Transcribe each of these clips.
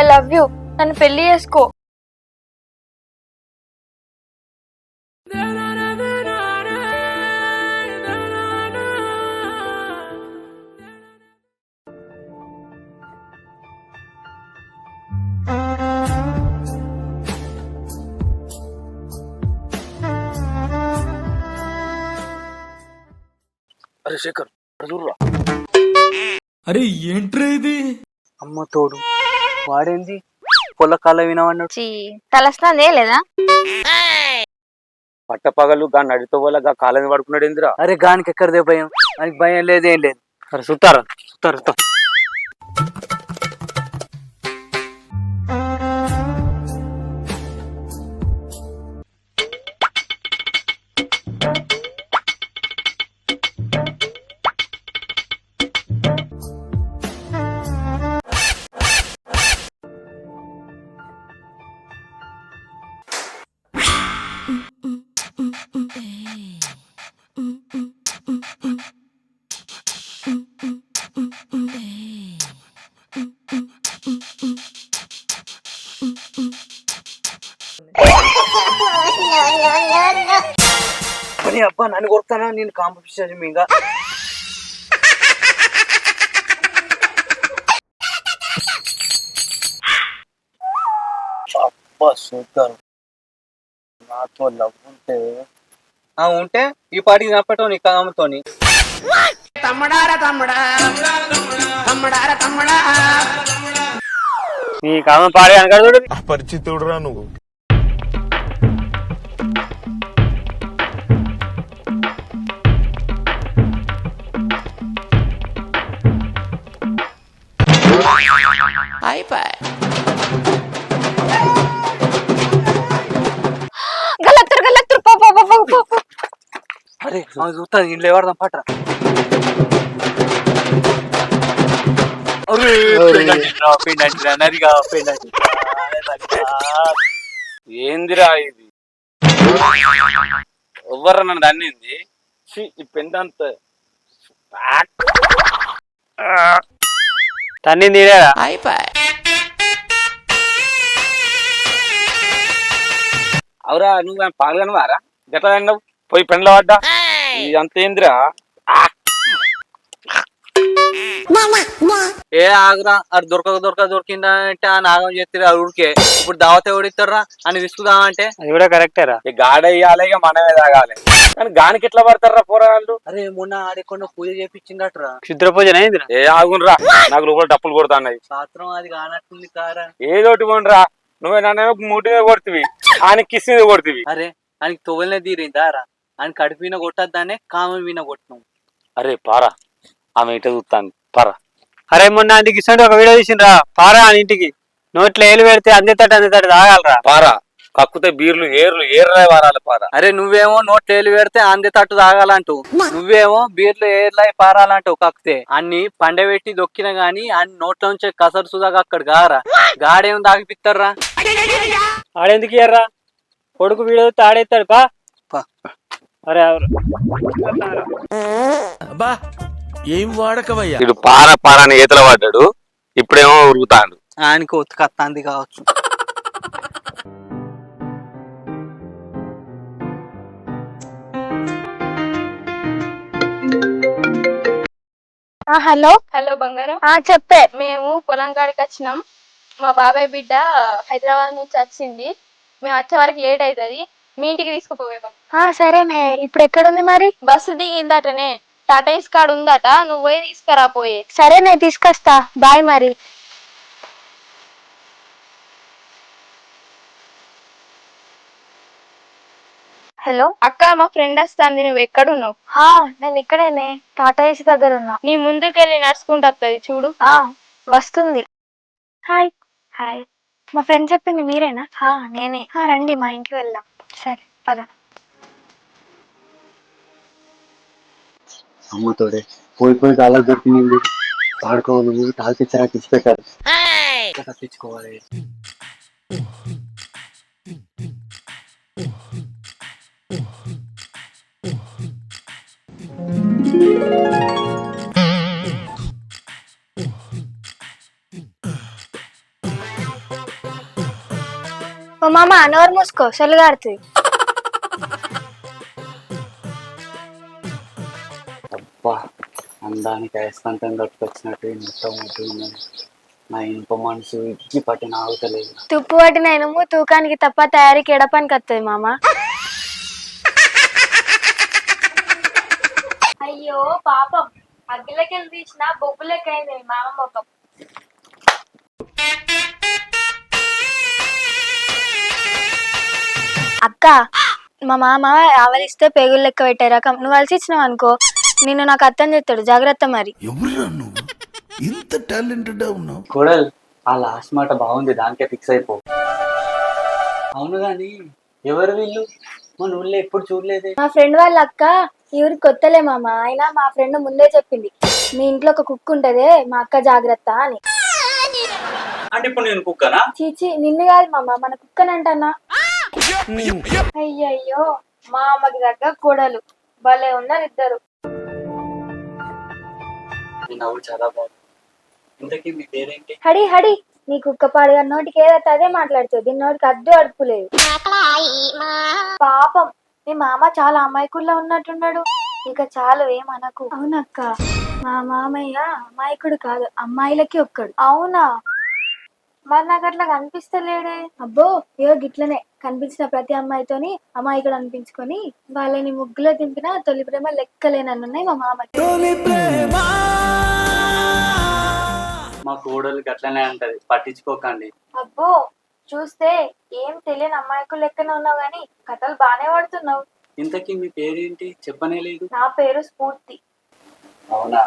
I love you నన్ను పెళ్ళి చేసుకో. అరే శేఖర్ అరే ఏంట్రా ఇది? అమ్మ తోడు. వాడేంది? పొల కాల వినవన్నాడు. చీ తలస్నానం లేదా పట్టపగలు గా నడితో వల్ల గా కాలని పడుకున్నాడు ఏందిరా అరే గానికి ఎక్కడదే భయం ఆయనకి భయం లేదు ఏం లేదు. అరే సుత్తారా సుత్తారు. అని అబ్బా నన్ను కొడతానా నేను కాంపిటీషన్ ఇంకా. అబ్బా సూపర్. నాతో లవ్ ఉంటే? ఆ ఉంటే ఈ పాటికి చంపటం నీ కామతోని. నీ కామ పాడే అనగా చూడు. అపరిచితుడురా నువ్వు. ఆమె చూస్తుంది ఇంట్లో ఎవడదాం పట్రా. ఏందిరా ఇది? ఎవ్వరు నన్ను దన్నింది ఈ పెండంత తన్నింది అవురా నువ్వు పాల్గొనవారా? తిన్నావు పోయి పెండ్ల పడ్డా? ఇది అంత ఏందిరా ఏ ఆగురా అది దొరకక దొరక దొరికిందా అంటే ఆ నాగం చేస్తారు అది ఉడికే ఇప్పుడు దావత ఎవడిస్తారా అని విసుకుదామంటే? అది కూడా కరెక్టేరా ఈ గాడ వేయాలి ఇక మనమే తాగాలి. కానీ గానికి ఎట్లా పడతారా పోరాళ్ళు? అరే మొన్న ఆడకుండా పూజ చేపించిందట్రా క్షుద్ర పూజన ఏందిరా ఏ ఆగునరా నాకు లోపల డప్పులు కొడుతున్నాయి. శాస్త్రం అది కానట్టుంది కారా. ఏదోటి పోనరా నువ్వే నన్ను ముట్టి మీద కొడుతుంది ఆయన కిస్ మీద కొడుతుంది అరే ఆయనకి తొవ్వలనే తీరిందా ఆయన కడుపు విన కొట్టద్దానే కామ విన కొట్టినాం. అరే పారా. ఆమె ఇట చూస్తాను పారా. అరే మొన్న అందుకు ఇస్తాడు ఒక వీడియో తీసిండ్రా. పారా అని ఇంటికి. నోట్లో ఏలు పెడితే అందేతట అందేతట తాగాలరా. పారా. కక్కుతే బీర్లు ఏర్లు ఏర్రా వారాలి పారా. అరే నువ్వేమో నోట్ ఏలు పెడితే అందే తట్టు తాగాలంటూ నువ్వేమో బీర్లు ఏర్లై పారాలంటావు కక్కితే. అన్ని పండబెట్టి దొక్కిన గాని అన్ని నోట్ల నుంచి కసరు సుదాగా అక్కడ గారా. గాడేం తాగిపిస్తారా ఆడెందుకు ఇయ్యర్రా? కొడుకు వీడియో తాడేస్తాడు పా. పా. అరే ఎవరు? అబ్బా ఏం వాడకవయ్యా? ఇడు పార పార అని ఈతల పడ్డాడు ఇప్పుడేమో ఉరుగుతాడు ఆయనకి ఒత్తుకత్తాంది కావచ్చు. హలో. హలో బంగారం. ఆ చెప్పే. మేము పొలం కాడికి వచ్చినాం. మా బాబాయ్ బిడ్డ హైదరాబాద్ నుంచి వచ్చింది. మేము వచ్చే వరకు లేట్ అవుతుంది. మీ ఇంటికి తీసుకుపోయాం సరేనే ఇప్పుడు ఎక్కడుంది మరి? బస్సు దిగిందటనే. టాటా ఇస్ కార్డ్ ఉందట నువ్వు పోయి తీసుకురా పోయి. సరేనే తీసుకొస్తా. బాయ్ మరి. హలో? అక్క మా ఫ్రెండ్ వస్తుంది నువ్వు ఎక్కడున్నావు? నేను ఇక్కడేనే టాటా ఏసీ దగ్గర ఉన్నా. నీ ముందుకెళ్ళి నడుచుకుంటూ వస్తుంది చూడు. వస్తుంది. హాయ్. హాయ్. మా ఫ్రెండ్ చెప్పింది మీరేనా? నేనే. రండి మా ఇంటికి వెళ్దాం. సరే పద. అమ్మతోడే పోయి పోయి చాలా దొరికింది పాడుకోవాలి నువ్వు తాళిచ్చారా తప్పించుకోవాలి Thank you. ఓ మామ నోరు మూసుకో సొల్లుగారుతుంది అబ్బా అందానికి అయస్కాంతం కట్టుకొచ్చినట్టు మొత్తం మొత్తం ఉన్నది నా ఇంప మనసు ఇచ్చి పట్టిన ఆగుతలేదు. తుప్పు పట్టిన ఇనుము తూకానికి తప్ప తయారీకి ఎడపానికి వస్తుంది మామ? అయ్యో పాపం. అగ్గిలకెళ్ళి తీసిన బొబ్బులకైంది మామ ముఖం. అక్క మా మామ ఆవలిస్తే పేగులు లెక్క పెట్టే రకం. నువ్వు అలసి ఇచ్చినావు అనుకో నిన్ను నాకు అర్థం చేస్తాడు. జాగ్రత్త మరి. ఎవరురా నువ్వు? ఇంత టాలెంటెడ్ ఉన్నావు. కోడల్ ఆ లాస్ట్ మాట బాగుంది దానికే ఫిక్స్ అయిపో. అవును గాని ఎవరు వీళ్ళు? మన ఊళ్ళో ఎప్పుడు చూడలేదే. మా ఫ్రెండ్ వాళ్ళ అక్క ఈ ఊరికి కొత్తలే మామ. అయినా మా ఫ్రెండ్ ముందే చెప్పింది మీ ఇంట్లో ఒక కుక్క ఉంటదే మా అక్క జాగ్రత్త అని. అంటే ఇప్పుడు నేను కుక్కనా? చీచి నిన్ను కాదు మామ మన కుక్కనంటన్నా. అయ్యయ్యో మా అమ్మకి దగ్గర కూడలు. భలే ఉన్నారు ఇద్దరు. నీ నవ్వు చాలా బాగుంది. ఇంతకీ మీ పేరేంటి? హడి హడి నీ కుక్క పాడుగా నోటికి ఏదైతే అదే మాట్లాడుతుంది దీని నోటికి అడ్డు అడుపు లేదు. పాపం మీ మామ చాలా అమాయకుల్లో ఉన్నట్టున్నాడు. ఇక చాలు ఏమనకు. అవునక్క మా మామయ్య అమాయకుడు కాదు అమ్మాయిలకి ఒక్కడు. అవునా? మరి నాకు అట్లా కనిపిస్తలేడే. అబ్బో ఏదో గిట్లనే కనిపించిన ప్రతి అమ్మాయితోని అమాయకుడు అనిపించుకొని వాళ్ళని ముగ్గులో దింపిన తొలి ప్రేమ లెక్కలేనన్నున్నాయి మా మామకి మా కోడలికి అట్లనే అంటది పట్టించుకోకండి. అబ్బో చూస్తే ఏం తెలియని అమ్మాయికు లెక్కన ఉన్నావు గాని కథలు బానే పడుతున్నావు. ఇంతకీ మీ పేరేంటి? చెప్పనే లేదు. నా పేరు స్ఫూర్తి. అవునా?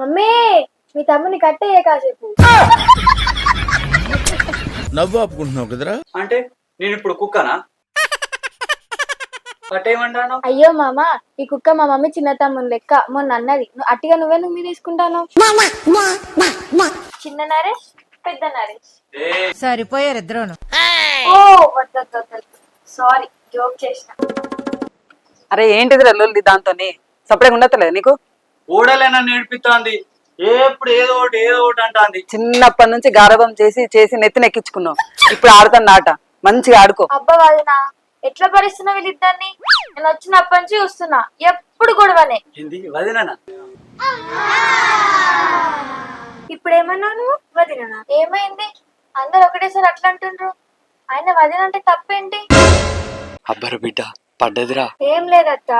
మమ్మీ మీ తమ్ముని కట్టేయే కాసేపు. నవ్వు ఆపుకుంటున్నావు కదరా? అంటే నేను ఇప్పుడు కుక్కనా? అయ్యో మామ ఈ కుక్క మా మమ్మీ చిన్న తమ్ముని లెక్క. మొన్న అన్నది నువ్వు అట్టిగా నువ్వే నువ్వు మీద తీసుకుంటాను చిన్న నరేష్ పెద్ద నరేష్. సరిపోయారు ఇద్దరును. ఓ సారీ జోక్ చేసిన. అరే ఏంటిది రల్లుంది దాంతోని? సపరేట్ ఉండతలేదు నీకు? ఓడలే నన్ను నేర్పిస్తోంది ఎప్పుడు ఏదో ఒకటి ఏదో ఒకటి అంటాంది. చిన్నప్పటి నుంచి గారభం చేసి చేసి నెత్తిన ఎక్కించుకున్నావు. ఇప్పుడు ఆడుతాను ఆట. మంచిగా ఆడుకో. అబ్బా వదినా ఎట్లా భరిస్తున్నా వీళ్ళిద్దరిని? నేను వచ్చినప్పటి నుంచి చూస్తున్నా. ఎప్పుడు గొడవనే. ఏంది? వదినా ఇప్పుడు ఏమన్నావు నువ్వు? వదినా ఏమైంది? అందరు ఒకటేసారి అట్లా అంటుండ్రు. ఆయన వదిన అంటే తప్పేంటి? అబ్బర బిడ్డ పడ్డదిరా. ఏం లేదత్త.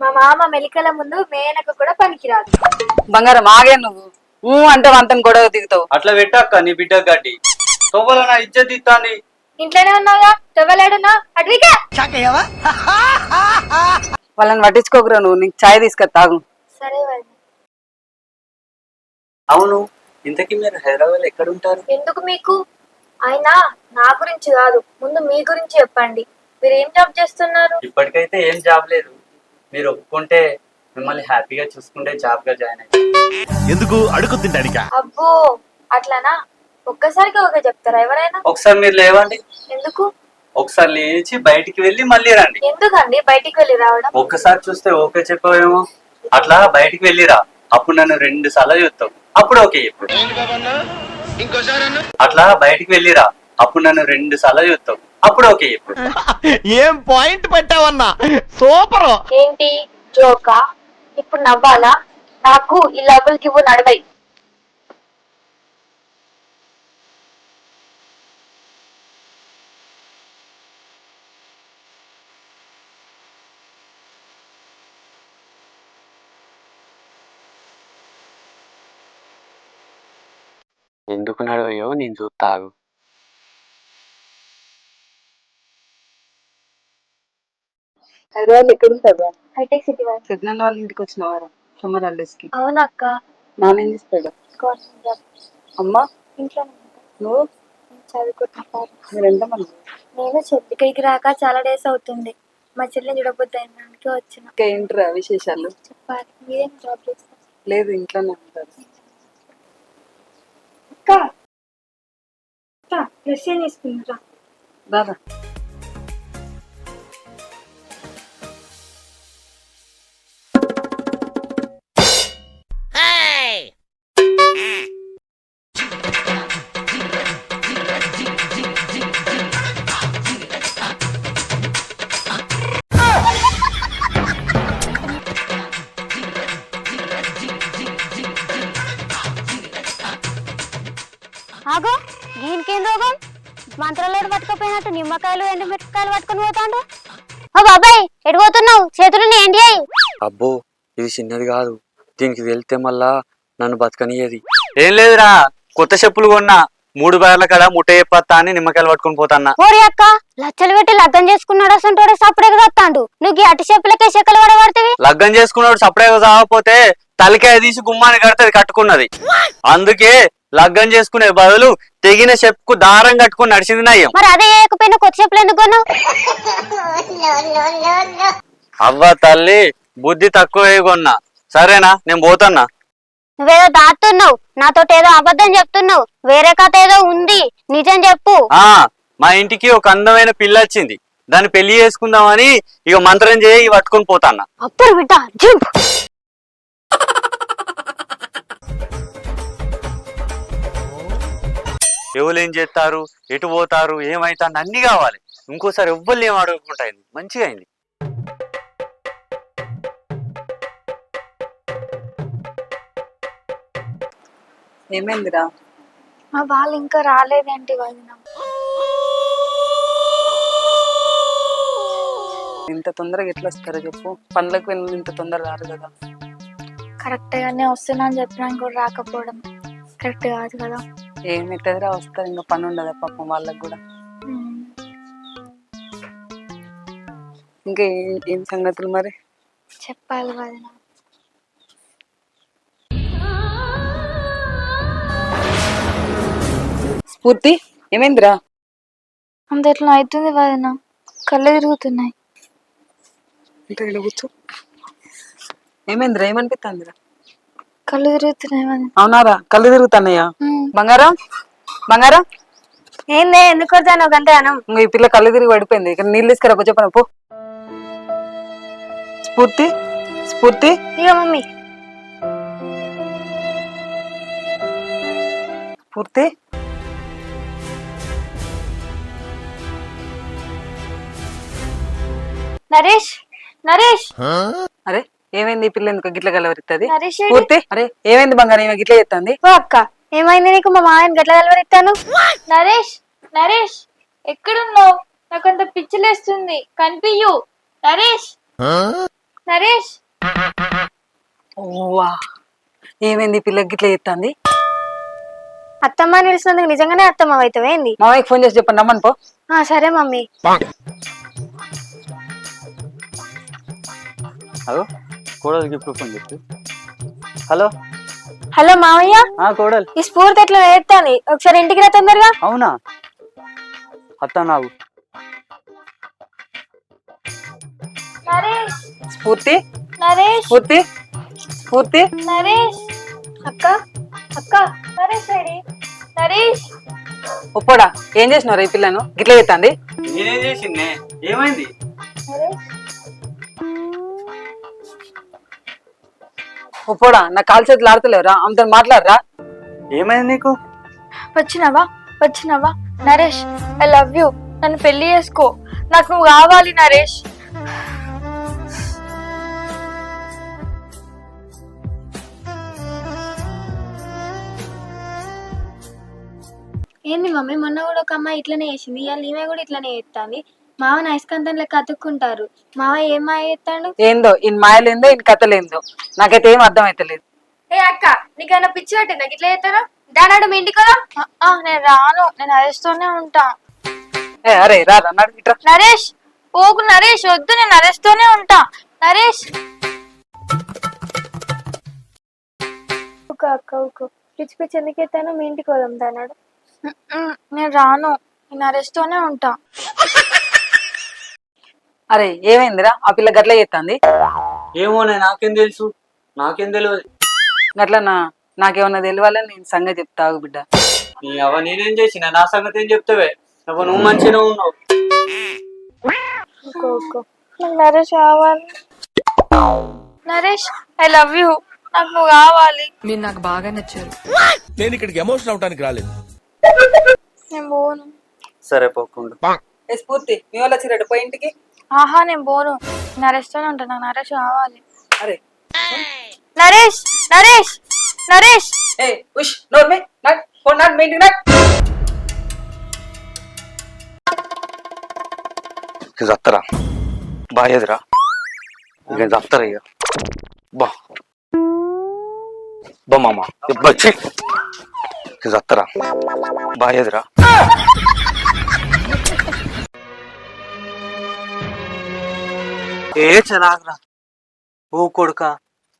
మా మామ మెలికల ముందు మేనక కూడా పనికిరాదు. బంగారం ఆగే నువ్వు. ఊ అంటే వంతను గొడవ దిగుతావు. అట్లా పెట్టక్క నీ బిడ్డ గడ్డి. తొవ్వల నా ఇజ్జత్ ఇస్తాంది ఇంట్లోనే ఉన్నావుగా? తవ్వలేడునా అటువిగా వాళ్ళని పట్టించుకోకురా నువ్వు. నీకు ఛాయ్ తీసుకొని తాగు. సరే వదిన. అవును. ఇంతకీ మీరు హైదరాబాద్ ఎక్కడ ఉంటారు ఎందుకు మీకు? ఆయన నా గురించి కాదు. ముందు మీ గురించి చెప్పండి. మీరు ఏం జాబ్ చేస్తున్నారు? ఇప్పటికైతే ఏం జాబ్ లేదు. మీరు ఒప్పుకుంటే మిమ్మల్ని హ్యాపీగా చూసుకుంటే జాబ్గా జాయిన్ అయ్యి. ఎందుకు అడుగు తింటానికా? అబ్బో అట్లానా? ఒక్కసారిగా ఓకే చెప్తారా ఎవరైనా? ఒకసారి మీరు లేవండి. ఎందుకు? ఒకసారి లేచి బయటికి వెళ్ళి మళ్ళీ రండి. ఎందుకండి? బయటికి వెళ్ళి రావడం? ఒక్కసారి చూస్తే ఓకే చెప్పవేమో? అట్లా బయటికి వెళ్ళిరా అప్పుడు నన్ను రెండు సార్లు చూస్తావు. అప్పుడు ఓకే చెప్పు. అట్లా బయటికి వెళ్ళిరా అప్పుడు నన్ను రెండు సార్లు చూస్తావు. అప్పుడు ఓకే చెప్పు. ఏం పాయింట్ పెట్టావన్నా? సూపర్. ఏంటి? జోకా? ఇప్పుడు నవ్వాలా? నాకు ఈ లవ్వులకి ఇవ్వు నడవై. ఎందుకు నడవయో నేను చూస్తాగు హైదరాబాద్ ఎక్కడ ఉంటారు హైటెక్ సిటీ వాళ్ళు. సిగ్నల్ వాళ్ళ ఇంటికి వచ్చినవారా సమ్మర్ హాలిడేస్కి. అవునక్క. నాన్న ఏం చేస్తాడు అమ్మా? ఇంట్లో నువ్వు? ఎంతమంది నేను చెల్లికైకి రాక చాలా డేస్ అవుతుంది. మా చెల్లిని చూడబోద్దు అందుకే వచ్చిన. ఇంకా ఏంట్రా విశేషాలు? చెప్పాలి. మీరేం జాబ్ చేస్తారు? లేదు ఇంట్లోనే ఉంటారు. అక్క. అక్క డ్రెస్ ఏం తీసుకున్నారా? దాదా ఇది చిన్నది కాదు. దీనికి వెళ్తే మళ్ళా నన్ను బతకనియది ఏం లేదురా కొత్త చెప్పులు కొన్నా మూడు బార్ల కాడ ముట్ట చెప్పత్తా అని నిమ్మకాయలు పట్టుకొని పోతాన్నా. ఓరి అక్క లచ్చలు పెట్టి లగ్గం చేసుకున్నాడు అసంటోడే సప్పుడే వస్తాండు నువ్వు అటు చెప్పులకే చెక్కలు పడబడుతుంది లగ్గం చేసుకున్నాడు సపరేట్ సాగపోతే తలకాయ తీసి గుమ్మాన్ని కడితే కట్టుకున్నది. అందుకే లగ్గం చేసుకునే బదులు తెగిన చెప్పుకు దారం కట్టుకుని నడిచింది నయ్యం. మరి అదే వేయకపోయినా కొత్త చెప్పులు ఎందుకు అవ్వ తల్లి బుద్ధి తక్కువ కొన్నా. సరేనా? నేను పోతున్నా. నువ్వేదో దాస్తున్నావు నాతో ఏదో అబద్ధం చెప్తున్నావు. వేరే కథ ఏదో ఉంది. నిజం చెప్పు. ఆ మా ఇంటికి ఒక అందమైన పిల్ల వచ్చింది దాన్ని పెళ్ళి చేసుకుందామని ఇక మంత్రం చేయి పట్టుకొని పోతాన్నా. అప్పుడు బిడ్డ జంప్. ఎవరు ఏం చేస్తారు? ఎటు పోతారు? ఏమైతారు అన్ని కావాలి. ఇంకోసారి ఎవ్వరు ఏం అడగకుండా అయింది మంచిగా అయింది. ఏమైందిరా? వాళ్ళు ఇంకా రాలేదేంటి వదిన? ఇంత తొందరగా ఎట్లా వస్తారో చెప్పు? పనులకు వెళ్ళి ఇంత తొందర రారు కదా. కరెక్ట్ గానే వస్తున్నా అని చెప్పినా కూడా రాకపోవడం కరెక్ట్ కాదు కదా. ఏమైతుందిరా? వస్తారు ఇంకా పని ఉండదా పాపం వాళ్ళకి కూడా. ఇంకా ఏ- ఏం సంగతులు మరి? చెప్పాలి వదిన. స్ఫూర్తి? ఏమైందిరా? అంత ఎట్లా అవుతుంది వదిన? కళ్ళు తిరుగుతున్నాయి. కూర్చో. ఏమైందిరా? ఏమనిపిస్తుందిరా కళ్ళు తిరుగుతున్నాయి వదిన. అవునారా? కళ్ళు తిరుగుతున్నాయా? బంగారం? బంగారం? ఏందే? ఎందుకు వద్దాను గంతగానం. ఇంకా ఈ పిల్ల కళ్ళు తిరిగి పడిపోయింది. ఇక్కడ నీళ్ళు తీసుకురా కొంచెం చెప్పను పో. స్ఫూర్తి? స్ఫూర్తి? ఇక మమ్మీ. స్ఫూర్తి? నరేష్ నరేష్. అరే ఏమైంది? ఈ పిల్ల ఎందుకు గిట్ల గలవరిస్తుంది నరేష్ ఏడి? స్ఫూర్తి అరే ఏమైంది బంగారం? ఈమె గిట్ల చేస్తుంది ఓ అక్క ఏమైంది నీకు? మా మామయ్యని గట్ల కలవరిస్తాను నరేష్ నరేష్ ఎక్కడున్నావు? నాకు అంత పిచ్చిలేస్తుంది. కనిపించు నరేష్ నరేష్. ఓవా ఏమైంది? ఈ పిల్ల గిట్ల చేస్తుంది అత్తమ్మ నిలిచినందుకు నిజంగానే అత్తమ్మ అవుతావేంది మామయ్యకి ఫోన్ చేసి చెప్పండి. రమ్మని పో. ఆ సరే మమ్మీ. హలో? ఇప్పుడు ఫోన్ చెప్పు. హలో? హలో మామయ్య ఆ కోడలు. ఈ స్ఫూర్తి ఎట్లా నేర్తాను ఒకసారి ఇంటికి రా తొందరగా. అవునా? అత్త నాకు నరేష్. స్ఫూర్తి? నరేష్. స్ఫూర్తి? స్ఫూర్తి? నరేష్. అక్క అక్క నరేష్ రెడీ. నరేష్. ఒప్పడా ఏం చేసినారు ఈ పిల్లను? గిట్ల చేస్తుంది నేనేం చేసిందే? ఏమైంది? నరేష్. ఒప్పడా నా కాలు చేతులు ఆడతలేవురా ఆమెతో మాట్లాడరా. ఏమైంది నీకు? వచ్చినావా? వచ్చినావా? నరేష్ ఐ లవ్ యూ నన్ను పెళ్ళి చేసుకో. నాకు నువ్వు కావాలి నరేష్. ఏంది మమ్మీ? మొన్న కూడా ఒక అమ్మాయి ఇట్లనే చేసింది. ఇవాళ ఈమె కూడా ఇట్లనే చేస్తాంది. మావ నైస్కంతం లెక్క అతుక్కుంటారు మావ ఏం మాయ చేస్తాడు? ఏందో ఇన్ మాయలేందో ఇన్ కథలేందో నాకైతే ఏం అర్థం అవుతలేదు ఏ అక్క నీకైనా పిచ్చి పట్టిందా? ఇట్లా చేస్తారా? దానాడు మీ ఇంటికి కదా నేను రాను. నేను అరెస్తూనే ఉంటా. ఏ అరే రారా నడు ఇట్రా నరేష్ పోకు నరేష్ వద్దు నేను అరెస్తూనే ఉంటా. నరేష్. ఒక అక్క ఒక పిచ్చి పిచ్చి ఎందుకు ఎత్తాను మీ ఇంటికి వదాం దానాడు. నేను రాను. నేను అరెస్తూనే ఉంటా. అరే ఏమైందిరా? ఆ పిల్ల గట్ల చేస్తుంది ఏమోనే నాకేం తెలుసు? నాకేం తెలియదు గట్లనా నాకేమన్నా తెలియాలని నేను సంగతి చెప్తా ఆగు బిడ్డ. నీ అవ నేనేం చేసిన నా సంగతి ఏం చెప్తావే? నువ్వు నువ్వు మంచిగా ఉన్నావు. నరేష్ కావాలి. నరేష్ ఐ లవ్ యూ నాకు నువ్వు కావాలి. మీరు నాకు బాగా నచ్చారు. నేను ఇక్కడికి ఎమోషన్ అవడానికి రాలేదు. నేను పోను. సరే పోకుండా. ఏ స్ఫూర్తి మీ వాళ్ళ చిరట పోయి ఇంటికి. ఆహా నేను పోను నరేష్తోనే ఉంటా నాకు నరేష్ కావాలి. అరే. నరేష్ నరేష్ నరేష్. ఏ ఉష్ నోర్మే నడ్ ఫోన్ నడ్ మీ ఇంటికి నడ్ ఇక చత్తరా ఇక చత్తరా ఇక బా. బా మామ. ఇక చత్తరా ఏ చలాగరా? ఓ కొడుక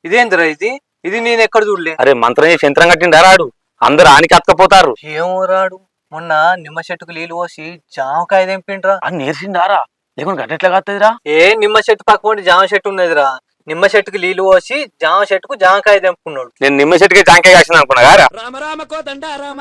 ఇదేందిరా ఇది? ఇది నేను ఎక్కడ చూడలే. అరే మంత్రం చేసి యంత్రం కట్టిండు రాడు? అందరు ఆనికి అత్తకపోతారు ఏమో రాడు మొన్న నిమ్మ చెట్టుకు నీళ్ళు పోసి జామకాయ తెంపిండ్రా. అని నేర్చిండారా లేకుండా గట్టెట్లా కత్తదిరా? ఏ నిమ్మ చెట్టు పక్కన జామ చెట్టు ఉన్నదిరా. నిమ్మ చెట్టుకు నీళ్ళు పోసి జామ చెట్టుకు జామకాయ తెంపుకున్నాడు. నేను నిమ్మ చెట్టుకి జాంకాయ కాసిన అనుకున్నా రామ కోదండ రామ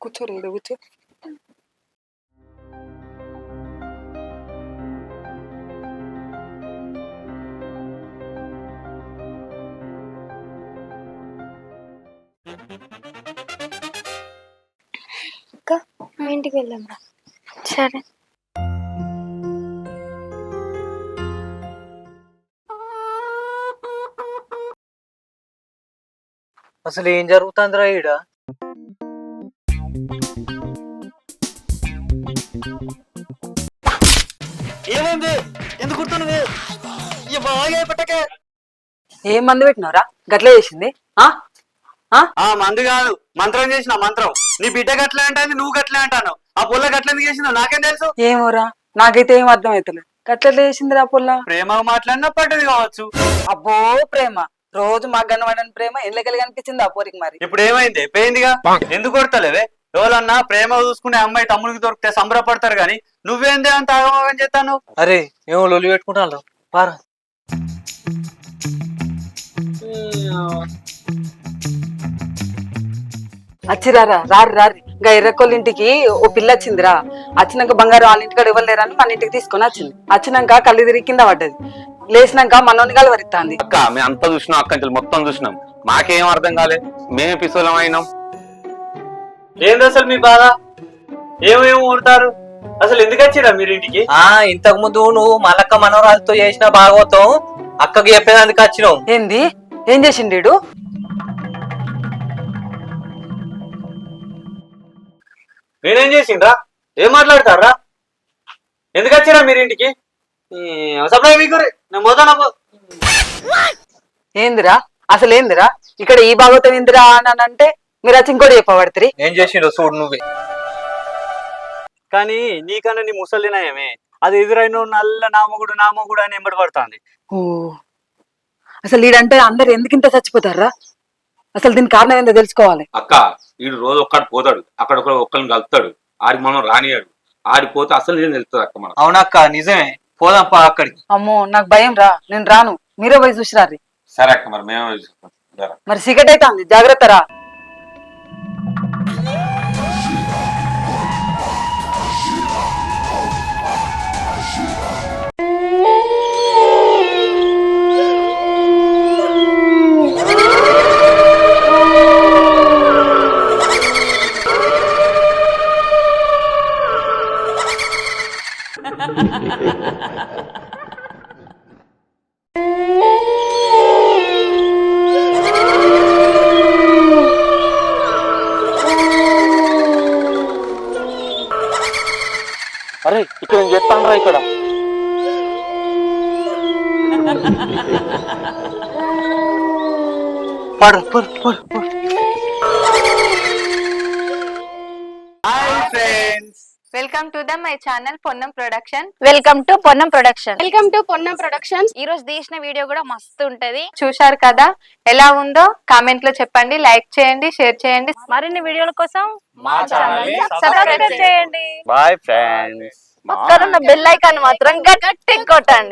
కూర్చోరు ఈడ ఇంకా మీ ఇంటికి వెళ్దాం రా సరే అసలు ఏం జరుగుతుందిరా ఈడ? ఏమైంది? ఎందుకు బాగా పట్టకే. ఏం మందు పెట్టినవరా? గట్ల చేసింది. ఆ? ఆ? ఆ మందు కాదు. మంత్రం చేసిన మంత్రం. నీ బిడ్డ గట్లే అంటాను నువ్వు గట్లే అంటాను. ఆ పుల్ల గట్ల ఎందుకు చేసినావు నాకేం తెలుసు? ఏమోరా నాకైతే ఏం అర్థం అవుతలేదు గట్ల చేసిందిరా పొల్ల. ప్రేమ మాట్లాడినా పడ్డది కావచ్చు. అబ్బో ప్రేమ. రోజు మాకు కనబడని ప్రేమ ఎండ్లకెళ్ళి కనిపించింది ఆ పోరికి మరి? ఇప్పుడు ఏమైంది? పోయిందిగా? ఎందుకు కొడతలేవే? ఎవరన్నా ప్రేమ చూసుకునే అమ్మాయి తమ్ముడికి దొరికితే సంబరపడతారు గాని నువ్వేందే అంత ఆగమని చెప్తాను అరే ఏమో లొల్లి పెట్టుకుంటాను పారా. వచ్చిరారా రారి రారి ఇంకా ఎర్రకోళ్ళ ఇంటికి ఓ పిల్ల వచ్చిందిరా. వచ్చినాక బంగారం వాళ్ళ ఇంటికాడ ఇవ్వలేరని మన ఇంటికి తీసుకొని వచ్చింది. వచ్చినాక కళ్ళు తిరిగి కింద పడ్డది. లేచినాక మనోని కలవరిస్తాంది అక్క మేము అంతా చూసినాం అక్క మొత్తం చూసినాం. మాకేం అర్థం కాలే మేమే పిసోలం అయినాం. ఏంది అసలు మీ బాధ? ఏమేమి ఉంటారు అసలు ఎందుకు వచ్చిరా మీరు ఇంటికి? ఆ ఇంతకు ముందు నువ్వు మలక్క మనవరాలతో చేసిన భాగవతం అక్కకి చెప్పేదానికి వచ్చినావు. ఏంది? ఏం చేసిండు? నేనేం చేసిండ్రా? ఏం మాట్లాడతారా ఎందుకు వచ్చిరా మీరు ఇంటికి? సప్లై మీకు ఏందిరా? అసలు ఏందిరా? ఇక్కడ ఈ భాగవతం ఏందిరా అని అంటే మీరు వచ్చి ఇంకోటి చెప్పబడుతుంది ఏం చేసిండో చూడు నువ్వే. కానీ నీకన్నా నీ ముసలినాయమే అది ఎదురైన నల్ల నామగుడు నామగుడు అని ఎంబడి పడుతుంది. ఓ. అసలు ఈడంటే అందరు ఎందుకు ఇంత చచ్చిపోతారా? అసలు దీని కారణం ఏందో తెలుసుకోవాలి. అక్క వీడు రోజు ఒక్కడు పోతాడు. అక్కడ ఒకడు ఒక్కరిని కలుపుతాడు. ఆడికి మనం రానియాడు ఆడిపోతే అసలు నేను తెలుస్తుంది అక్క మనం అవునక్క నిజమే. పోదాం పా అక్కడికి. అమ్మో నాకు భయం రా. నేను రాను. మీరే పోయి చూసిరారి సరే అక్క మరి మేమే చూసుకుంటాం. రా. మరి సిగరెట్ అయితే అంది జాగ్రత్త రా. అరే ఇక్కడ నేను చెప్తాను రా ఇక్కడ పడు పడు పడు పడు. Welcome to the my channel Ponnam production welcome to Ponnam production welcome to Ponnam production ఈ రోజు తీసిన వీడియో కూడా మస్తు ఉంటది. చూశారు కదా? ఎలా ఉందో కామెంట్లో చెప్పండి లైక్ చేయండి షేర్ చేయండి. మరిన్ని వీడియోల కోసం మా ఛానల్ని సబ్స్క్రైబ్ చేయండి. బాయ్ ఫ్రెండ్స్ పక్కనున్న బెల్ ఐకాన్ మాత్రం గట్టి కొట్టండి